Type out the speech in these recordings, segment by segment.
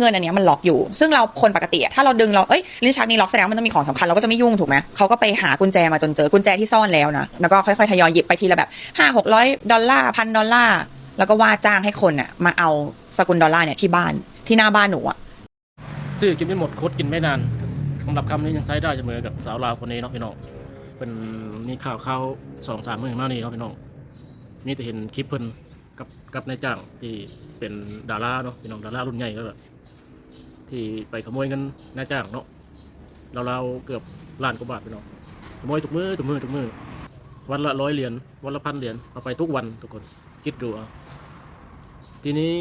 เงินอันเนี้ยมันล็อกอยู่ ซึ่งเราคนปกติถ้าเราดึงเราเอ้ยลิ้นชักนี้ล็อกแสดงว่ามันต้องมีของสำคัญเราก็จะไม่ยุ่งถูกไหมเขาก็ไปหากุญแจมาจนเจอกุญแจที่ซ่อนแล้วนะแล้วก็ค่อยๆทยอยหยิบไปทีละแบบห้าหกร้อยดอลลาร์พันดอลลาร์แล้วก็ว่าจ้างให้คนอะมาเอาสกุลดอลลาร์เนี่ยที่บ้านที่หน้าบ้านหนูอะซื้อกินไม่หมดคตรกินไม่นานสำหรับคำนี้ยังใช้ได้เสมอกับสาวลาวคนนี้เนาะพี่น้องเป็นมีข่าวเข่าสองสามเมื่อมานี่เนาะพี่น้องมีแต่เห็นคลิปเพิ่นกับกับนายจ้างที่เป็นดาราเนาะพี่น้องดารารุ่นใหญ่แล้วล่ะ ที่ไปขโมยเงินนายจ้างเนาะเราเราเกือบล้านกว่าบาทพี่น้องขโมยทุกมือทุกมือทุกมือวันละร้อยเหรียญวันละพันเหรียญเอาไปทุกวันทุกคนคิดดูเอาทีนี้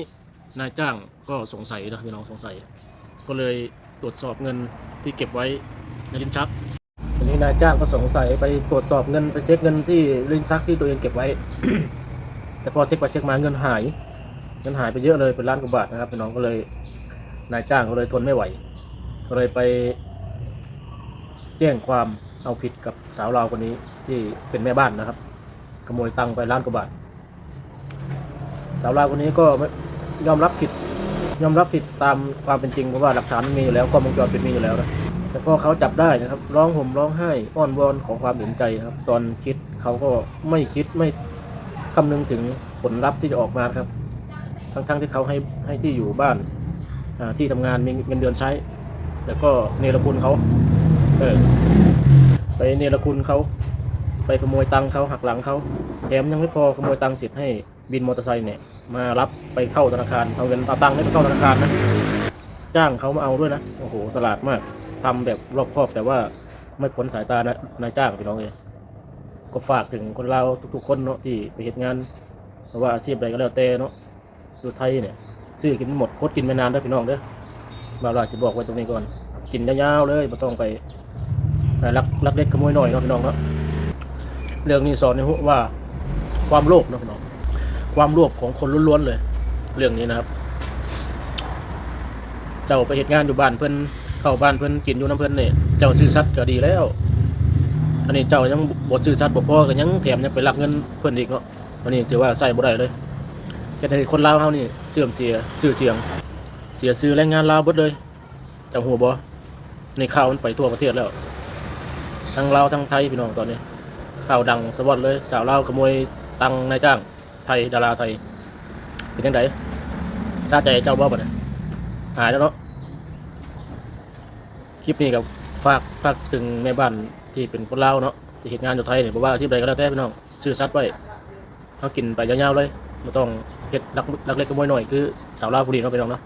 นายจ้างก็สงสัยนะพี่น้องสงสัย ก็เลยตรวจสอบเงินที่เก็บไว้ในลิ้นชักทีนี้นายจ้างก็สงสัยไปตรวจสอบเงินไปเช็คเงินที่ลิ้นชักที่ตัวเองเก็บไว้ แต่พอเช็คไปเช็คมาเงินหายเงินหายไปเยอะเลยเป็นล้านกว่าบาทนะครับพี่น้องก็เลย นายจ้างก็เลยทนไม่ไหวก็เลยไปแจ้งความเอาผิดกับสาวลาวคนนี้ที่เป็นแม่บ้านนะครับ ขโมยตังไปล้านกว่าบาท สาวลาวคนนี้ก็ยอมรับผิด ยอมรับผิดตามความเป็นจริงเพราะว่าหลักฐานมันมีอยู่แล้วกล้องวงจรปิดมีอยู่แล้วนะแต่พอเขาจับได้นะครับ ร้องห่มร้องไห้อ้อนวอนของความเห็นใจครับ ตอนคิดเขาก็ไม่คิดไม่คำนึงถึงผลลัพธ์ที่จะออกมาครับ ทั้งๆที่เขาให้ให้ที่อยู่บ้าน ที่ทำงานมีเงินเดือนใช้แต่ก็เนรคุณเขาเออไปเนรคุณเขา ไปขโมยตังค์เขาหักหลังเขาแถมยังไม่พอขโมยตังค์เสร็จให้บินมอเตอร์ไซค์เนี่ยมารับไปเข้าธนาคารเอาเงินเอาตังค์ให้ไปเข้าธนาคารนะจ้างเขามาเอาด้วยนะโอ้โหสลาดมากทำแบบรอบคอบแต่ว่าไม่พ้นสายตานะนายจ้างพี่น้องเองก็ฝากถึงคนเราทุกๆคนเนาะที่ไปเหตุงานเพราะว่าอาชีพใดก็แล้วแต่เนาะอยู่ไทยเนี่ย ซื้อกินหมดโคตรกินไม่นานด้อพี่น้องเด้อบ่าวลาสิบอกไว้ตรงนี้ก่อน กินยาวๆเลยไม่ต้องไปไปลักลักเล็กขโมยน้อยเนาะพี่น้องเนาะเรื่องนี้สอนให้รู้ว่าความโลภเนาะพี่น้องความโลภของคนล้วนๆเลย เรื่องนี้นะครับ เจ้าไปเหตุงานอยู่บ้านเพิ่อนเข้าบ้านเพิ่อนกินอยู่น้ำเพิ่อนเนี่ยเจ้าซื้อสัตว์ก็ดีแล้ว อันนี้เจ้ายังบดซื้อสัตว์บ่พอก็ยังแถมยังไปรับเงินเพิ่อนอีกเนาะอันนี้ถือว่าใส่บ่ได้เลย แค่ให้คนลาวเฮานี่เสื่อมเสียชื่อเสียง เสียซื้อแรงงานลาวเบิดเลยจังหัวบอในข่าวมันไปทั่วประเทศแล้ว ทั้งลาวทั้งไทยพี่น้องตอนนี้ ข่าวดังสะวัดเลย สาวลาวขโมยตังนายจ้าง ไทยดาราไทย เป็นยังไงซาใจเจ้าบ่ปะเนี่ยหายแล้วเนาะคลิปนี้กับฝากฝากถึงแม่บ้านที่เป็นคนลาวเนาะที่เห็นงานอยู่ไทยเนี่ยบอกว่าอาชีพใดก็แล้วแต่พี่น้องซื้อซัดไว้เขากินไปยาวๆเลยไม่ต้อง เฮ็ดลักลักเล็กขโมยหน่อยคือสาวลาวบุรีเนาะพี่น้องเนาะ